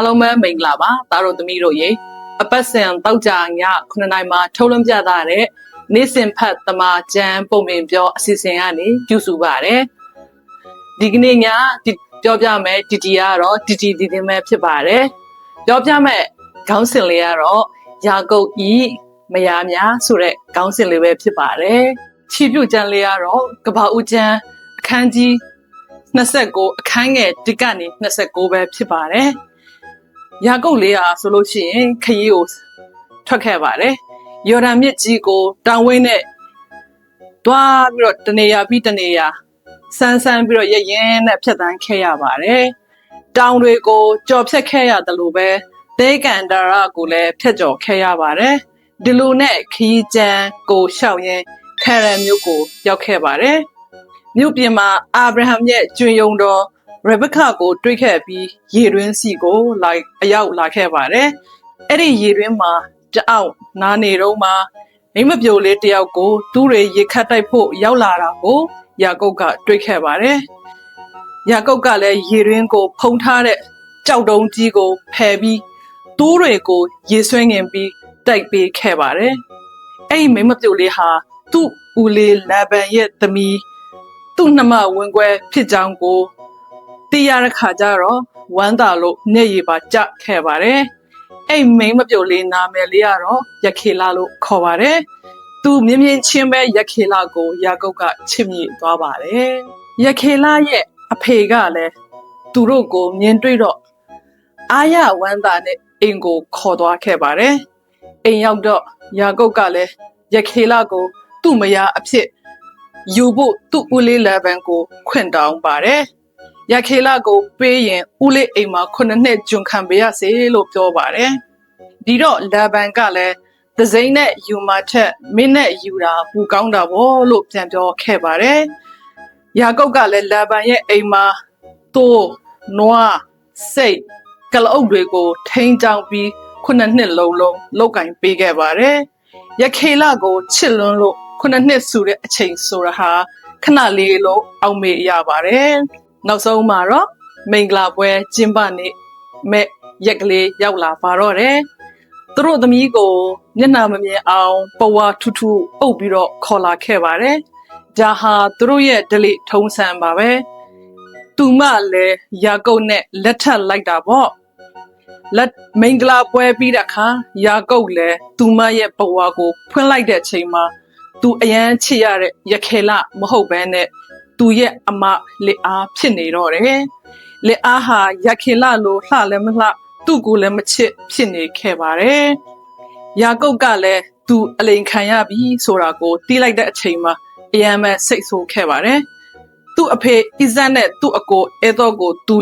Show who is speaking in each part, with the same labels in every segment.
Speaker 1: အားလုံးပဲမင်္ဂလာပါသားတို့သမီးတို့ရေအပတ်စဉ်တောက်ကြည9နိုင်မှာထုတ်လွှင့်ပြသတဲ့နေ့စဉ်ဖတ်သမာကျမ်းပုံပင်ပြောအစီအစဉ်ကနေပြုစုပါတယ်ဒီကနေ့ညဒီပြောပြမယ်တီတီကတော့တီတီဒီဒီမဲ့ဖြစ်ပါတယ်ပြောပြမယ်ခေါင်းစဉ်လေးကတော့ယာကုပ်ဤမယားများဆိုတဲ့ခေါင်းစဉ်လေးပဲဖြစ်ပါတယ်ချီပြုတ်ကျမ်းလေးကတော့ကပ္ပဦးကျမ်းအခန်းကြီး29အခန်းငယ်1ကနေ29ပဲဖြစ်ပါတယ်။ ယာကုပ်လေးဟာဆိုလို့ရှိရင်ခရီးကိုထွက်ခဲ့ပါတယ်။ယော်ဒန်မြစ်ကြီးကိုတောင်ဝင်းနဲ့တွားပြီးတော့တနေရာပြီးတနေရာဆန်းဆန်းပြီးတော့ရရင်နဲ့ဖြတ်တန်းခဲ့ရပါတယ်။တောင်တွေကိုကြော်ဖြတ်ခဲ့ရတယ်လို့ပဲသဲကန်ဒါရကိုလည်းဖြတ်ကျော်ခဲ့ရပါတယ်။ဒီလိုနဲ့ခရီးကျန်းကိုရှောက်ရင်ခရန်မြို့ကိုရောက်ခဲ့ပါတယ်။မြို့ပြင်မှာအာဗြဟံရဲ့ကျွင်ယုံတော် ရေဘက်ခကိုတွေးခဲ့ပြီးရေတွင်းစီကိုလာအရောက်လာခဲ့ပါတယ်။အဲ့ဒီရေတွင်းမှာတအောက်နားနေတော့မှမိမပြိုလေးတယောက်ကိုသူ့တွေရေခတ်တိုက်ဖို့ရောက်လာတာကိုယာကုပ်ကတွေးခဲ့ပါတယ်။ယာကုပ်ကလည်းရေတွင်းကို ဖုံးထားတဲ့ကြောက်တုံးကြီးကိုဖယ်ပြီးသူ့တွေကိုရေဆွဲငင်ပြီးတိုက်ပေးခဲ့ပါတယ်။အဲ့ဒီမိမပြိုလေးဟာသူ့ဦးလေးလာဗန်ရဲ့သမီးသူ့နှမဝင်ခွဲဖြစ်ကြောင်းကို သိရတဲ့ခါကျတော့ဝမ်းသာလို့မျက်ရည်ပါကျခဲ့ပါတယ်။အဲ့မိန်းမပြုတ်လေးနာမည်လေးကတော့ယခေလာလို့ခေါ်ပါတယ်။သူမြင်းမြင်းချင်းပဲယခေလာကိုယာကုပ်ကချစ်မိသွားပါတယ်။ယခေလာရဲ့အဖေကလည်းသူတို့ကိုမြင်တွေ့တော့အာရဝမ်းသာနဲ့အိမ်ကိုခေါ်သွားခဲ့ပါတယ်။အိမ်ရောက်တော့ယာကုပ်ကလည်းယခေလာကို သူ့မယားအဖြစ်ယူဖို့သူ့ဦးလေးလဗန်ကိုခွင့်တောင်းပါတယ်။ ရခေလာကိုပေးရင်ဦးလေးအိမ်မှာခုနှစ်နှစ်ကျွန်ခံပေးရစေလို့ပြောပါတယ်။ဒီတော့လဗန်ကလည်းသစိမ့်နဲ့ယူမာထက်မင်းနဲ့ယူတာပူကောင်းတာဗောလို့ပြန်ပြောခဲ့ပါတယ်။ယာကုပ်ကလည်းလဗန်ရဲ့အိမ်မှာသိုးနွားစိတ်ကလအုပ်တွေကိုထိန်းချောင်းပြီးခုနှစ်နှစ်လုံးလုံးလောက်ကင်ပေးခဲ့ပါတယ်။ရခေလာကိုချစ်လွန်းလို့ခုနှစ်နှစ်ဆိုတဲ့အချိန်ဆိုရဟာခဏလေးလို့အောက်မေ့ရပါတယ်။ နောက်ဆုံးမှာတော့မင်္ဂလာပွဲကျင်းပနေမဲ့ရက်ကလေးရောက်လာပါတော့တယ်။သူတို့သမီးကိုမျက်နှာမမြင်အောင်ပဝါထူးထူးအုပ်ပြီးတော့ခေါ်လာခဲ့ပါတယ်။ဒါဟာသူတို့ရဲ့ဒလိထုံးစံပါပဲ။သူမလည်းယာကုပ်နဲ့လက်ထပ်လိုက်တာပေါ့။လက်မင်္ဂလာပွဲပြီးတဲ့အခါယာကုပ်လည်းသူမရဲ့ဘဝကို ဖွင့်လိုက်တဲ့အချိန်မှာသူအရန်ချစ်ရတဲ့ရခေလမဟုတ်ဘဲနဲ့ သူရဲ့အမလက်အားဖြစ်နေတော့တယ်လက်အားဟာရခေလလိုလှလည်းမလှသူ့ကိုလည်းမချစ်ဖြစ်နေခဲ့ပါတယ်ယာကုပ်ကလည်းသူအလိန်ခံရပြီဆိုတာကိုတီးလိုက်တဲ့အချိန်မှာအယံမဲ့စိတ်ဆိုးခဲ့ပါတယ်သူ့အဖေအီဇန်နဲ့သူ့အကိုအဲတော့ကိုသူ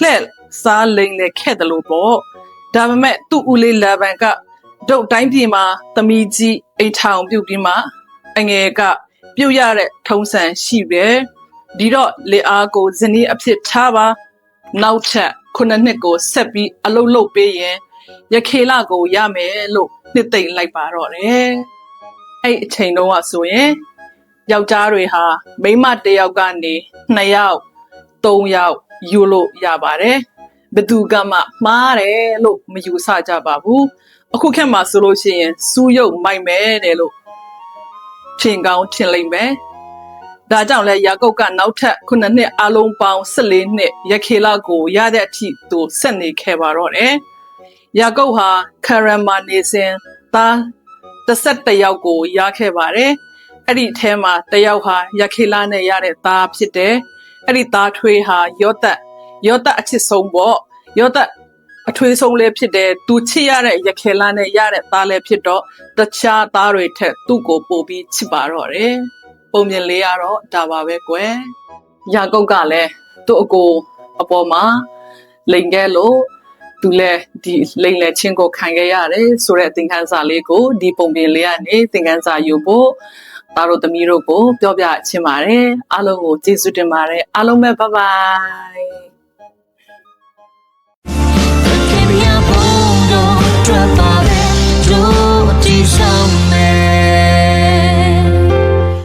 Speaker 1: လှဲ့စားလိန်နဲ့ခဲ့တယ်လို့ပေါ့ဒါပေမဲ့သူ့ဦးလေးလာဗန်ကဒုတ်တိုင်းပြည်မှာသမီးကြီးအိမ်ထောင်ပြုတ်ပြီးမှအငယ်ကပြုတ်ရတဲ့ထုံးစံရှိပဲ ဒီတော့လေအားကိုဇနီးအဖြစ်ထားပါနောက်ထပ်ခုနှစ်နှစ်ကိုဆက်ပြီးအလုပ်လုပ်ပေးရင်ရခေလကိုရမယ်လို့နှစ်သိမ့်လိုက်ပါတော့တယ်အဲ့အချိန်တုန်းကဆိုရင်ယောက်ျားတွေဟာမိန်းမတစ်ယောက်ကနေ2ယောက်3ယောက်ယူလို့ရပါတယ်ဘယ်သူကမှမှားတယ်လို့မယူဆကြပါဘူးအခုခေတ်မှာဆိုလို့ရှိရင်စူးရုပ်မိုက်မယ်တယ်လို့ထင်ကောင်းထင်လိမ့်မယ်။ ဒါကြောင့်လဲယာကုပ်ကနောက်ထပ်ခုနှစ်နှစ်အလုံးပေါင်း14နှစ်ရခေလကိုရတဲ့အထိသူဆက်နေခဲ့ပါတော့တယ်။ယာကုပ်ဟာခရမ်မာနေစဉ်သား11ယောက်ကိုရခဲ့ပါတယ်။အဲ့ဒီအထဲမှာတယောက်ဟာရခေလနဲ့ရတဲ့သားဖြစ်တယ်။အဲ့ဒီသားထွေးဟာယောသက်ယောသက်အချစ်ဆုံးပေါ့။ယောသက်အထွေးဆုံးလည်းဖြစ်တယ်သူချစ်ရတဲ့ရခဲလာနဲ့ရတဲ့သားလည်းဖြစ်တော့တခြားသားတွေထက်သူ့ကိုပို့ပြီးချစ်ပါတော့တယ် ပုံမြင်လေးကတော့ဒါပါပဲကွယ်ယာကုပ်ကလည်းသူ့အကိုအပေါ်မှာလိန်ခဲ့လို့သူလည်းဒီလိန်လက်ချင်းကိုခံခဲ့ရတယ်ဆိုတဲ့သင်ခန်းစာလေးကိုဒီပုံပြင်လေးကနေသင်ခန်းစာယူဖို့သားတို့သမီးတို့ကိုပြောပြချင်ပါတယ်အားလုံးကိုကျေးဇူးတင်ပါတယ်အားလုံးပဲဘိုင်ဘိုင်